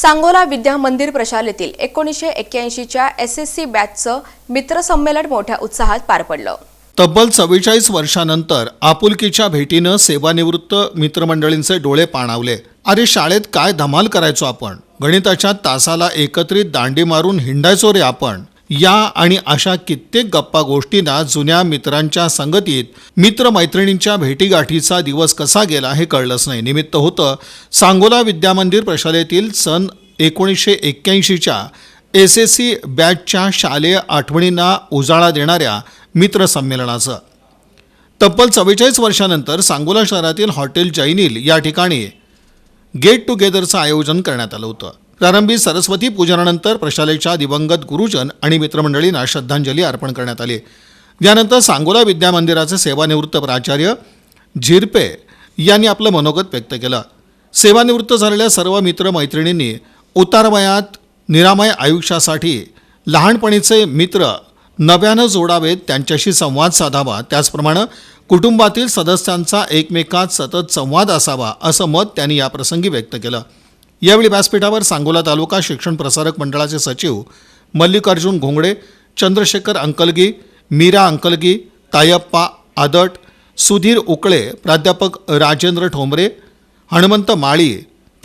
सांगोला विद्या मंदिर प्रशालेतील एकोणीसशे एक्क्याऐंशीच्या एस एस सी बॅचचं मित्रसंमेलन मोठ्या उत्साहात पार पडलं. तब्बल चव्वेचाळीस वर्षानंतर आपुलकीच्या भेटीनं सेवानिवृत्त मित्रमंडळींचे डोळे पाणावले. अरे शाळेत काय धमाल करायचो आपण? गणिताच्या तासाला एकत्रित दांडी मारून हिंडायचो रे आपण. या आणि अशा कित्येक गप्पा गोष्टींना जुन्या मित्रांच्या संगतीत मित्रमैत्रिणींच्या भेटीगाठीचा दिवस कसा गेला हे कळलंच नाही. निमित्त होतं सांगोला विद्यामंदिर प्रशालेतील सन एकोणीसशे एक्क्याऐंशीच्या एस एस सी बॅचच्या शालेय आठवणींना उजाळा देणाऱ्या मित्रसंमेलनाचं. तब्बल चव्वेचाळीस वर्षानंतर सांगोला शहरातील हॉटेल जैनिल या ठिकाणी गेट टुगेदरचं आयोजन करण्यात आलं होतं. प्रारंभी सरस्वती पूजनानंतर प्रशालेच्या दिवंगत गुरुजन आणि मित्रमंडळींना श्रद्धांजली अर्पण करण्यात आली. यानंतर सांगोला विद्यामंदिराचे सेवानिवृत्त प्राचार्य झिरपे यांनी आपलं मनोगत व्यक्त केलं. सेवानिवृत्त झालेल्या सर्व मित्रमैत्रिणींनी उतारवयात निरामय आयुष्यासाठी लहानपणीचे मित्र नव्यानं जोडावेत त्यांच्याशी संवाद साधावा त्याचप्रमाणे कुटुंबातील सदस्यांचा एकमेकात सतत संवाद असावा असं मत त्यांनी याप्रसंगी व्यक्त केलं. यावेळी व्यासपीठावर सांगोला तालुका शिक्षण प्रसारक मंडळाचे सचिव मल्लिकार्जुन घोंगडे चंद्रशेखर अंकलगी मीरा अंकलगी तायप्पा आदट सुधीर उकळे प्राध्यापक राजेंद्र ठोंबरे हनुमंत माळी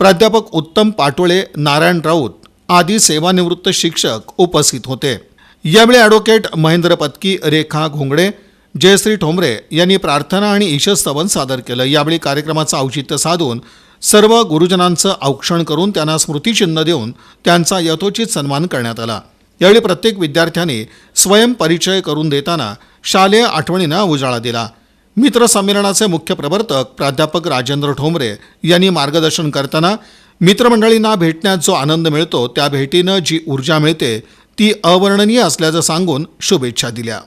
प्राध्यापक उत्तम पाटोळे नारायण राऊत आदी सेवानिवृत्त शिक्षक उपस्थित होते. यावेळी ॲडव्होकेट महेंद्र पत्की रेखा घोंगडे जयश्री ठोंबरे यांनी प्रार्थना आणि ईशस्तवन सादर केलं. यावेळी कार्यक्रमाचं औचित्य साधून सर्व गुरुजनांचं औक्षण करून त्यांना स्मृतिचिन्ह देऊन त्यांचा यथोचित सन्मान करण्यात आला. यावेळी प्रत्येक विद्यार्थ्याने स्वयंपरिचय करून देताना शालेय आठवणींना उजाळा दिला. मित्रसंमेलनाचे मुख्य प्रवर्तक प्राध्यापक राजेंद्र ठोंबरे यांनी मार्गदर्शन करताना मित्रमंडळींना भेटण्यात जो आनंद मिळतो त्या भेटीनं जी ऊर्जा मिळते ती अवर्णनीय असल्याचं सांगून शुभेच्छा दिल्या.